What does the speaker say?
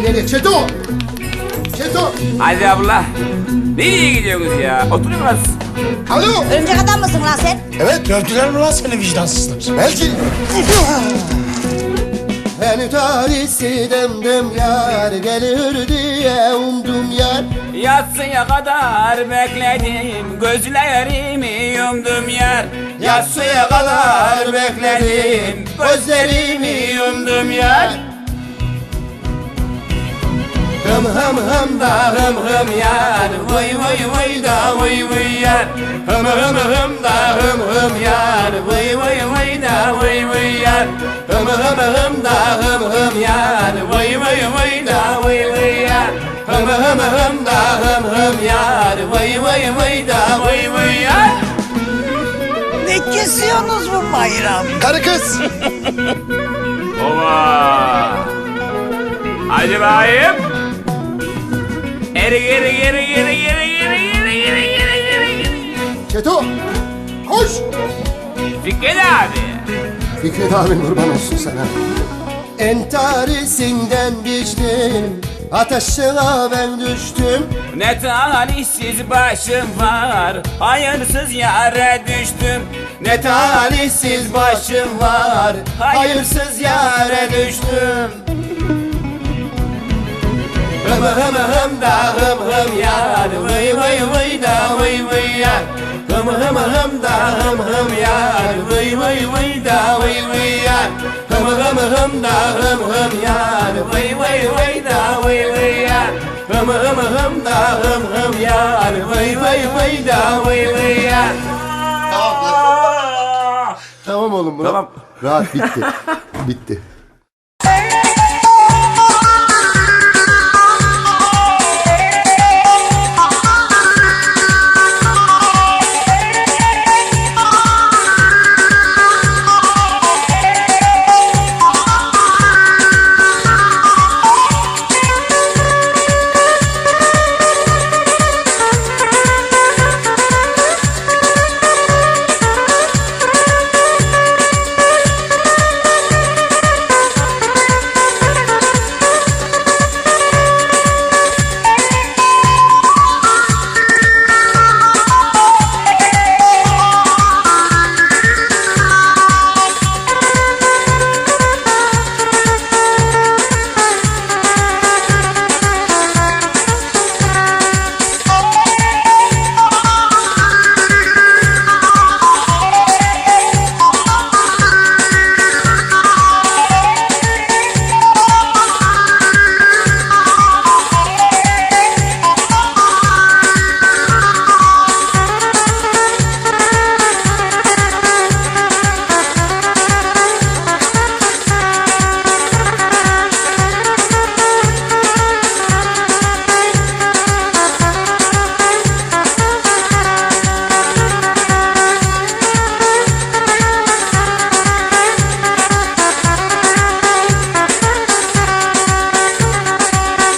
Nereye nereye? Çeto! Çeto! Hadi abla. Nereye gidiyorsunuz ya? Oturun biraz. Alo! Örümcek adam mısın lan sen? Evet gördüler mi lan seni vicdansızlar? Belki. Beni tarihsi demdim yar gelir diye umdum yar. Yatsıya kadar bekledim. Gözlerimi yumdum yer. Yatsıya kadar bekledim. Gözlerimi yumdum yer. Hım hım hım da hım hım yar. Vay vay vay da vay vay yar. Hım hım hım da hım hım yar. Vay vay vay da vay vay yar. Hım hım hım da hım hım yar. Vay vay vay da vay vay yar. Hım hım hım da hım hım yar. Vay vay vay da vay vay yar. Ne kesiyorsunuz bu bayram? Karı kız! Ova Hadi bakayım Geri geri geri geri geri geri geri geri geri geri Çeto! Koş! Fikret abi Fikret abin kurban olsun sana. Entarisinden biçtim, ateşine ben düştüm. Ne talihsiz başım var Hayırsız yere düştüm Ne talihsiz başım var Hayırsız yere düştüm da hım hım yar Vay vay vay da vay vay yar Hım hım hım da hım hım yar Vay vay vay da vay vay yar Hım hım hım da hım hım yar Vay vay vay da vay vay yar Hım hım hım da hım hım yar Vay vay vay da vay vay yar Tamam oğlum. Tamam. Rahat bitti. bitti.